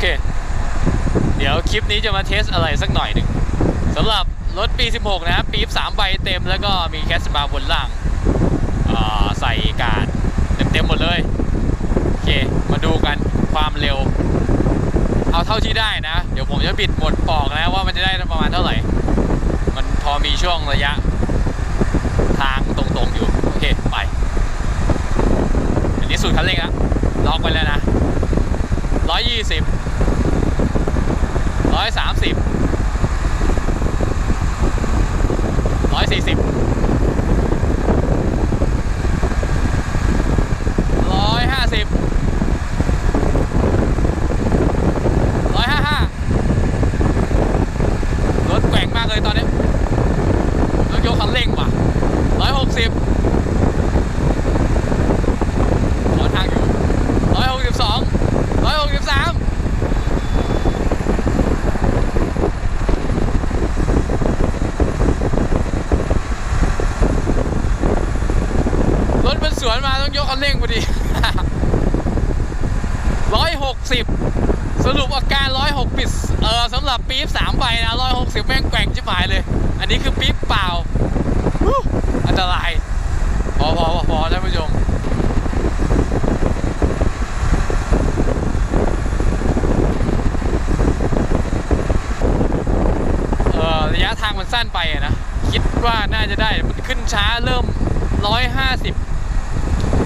เค เดี๋ยวคลิปนี้จะมาเทสอะไรสักหน่อยหนึ่งสำหรับรถปี 16 นะครับปีบ3ใบเต็มแล้วก็มีแคสบาร์บนล่างใส่การดเต็มๆหมดเลย โอเค มาดูกันความเร็ว เอาเท่าที่ได้นะ เดี๋ยวผมจะบิดหมดปอกแล้วว่ามันจะได้ประมาณเท่าไหร่ มันพอมีช่วงระยะ ทางตรงๆอยู่ โอเค ไป อันนี้สูตรคันเร่งอะล็อกไปแล้วนะร้ 330 มันสวนมาต้องยกคันเร่งพอดีร้อยหกสิบสรุปอาการร้อยหกปิดเออสำหรับปี๊บสามใบนะร้อยหกสิบแม่งแกว่งชิบหายเลย อันนี้คือปี๊บเปล่าอันตรายพอพอพอท่านผู้ชมเออระยะทางมันสั้นไปนะ คิดว่าน่าจะได้มันขึ้นช้าเริ่ม150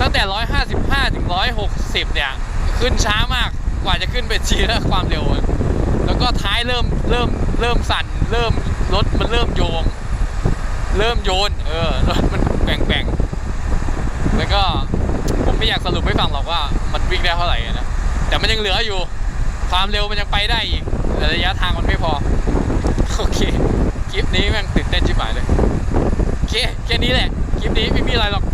ตั้งแต่ 155 ถึง 160 เนี่ย ขึ้นช้ามากกว่าจะขึ้นไปจีแล้วความเร็ว แล้วก็ท้ายเริ่มเริ่มเริ่มสั่น เริ่มรถมันเริ่มโยง เริ่มโยน เออรถมันแบ่งแบ่งๆแล้วก็ผมไม่อยากสรุปให้ฟังหรอกว่ามันวิ่งได้เท่าไหร่นะ แต่มันยังเหลืออยู่ ความเร็วมันยังไปได้อีกแต่ระยะทางมันไม่พอ โอเค คลิปนี้แม่งตื่นเต้นชิบหายเลย โอเค แค่นี้แหละ คลิปนี้ไม่มีอะไรหรอก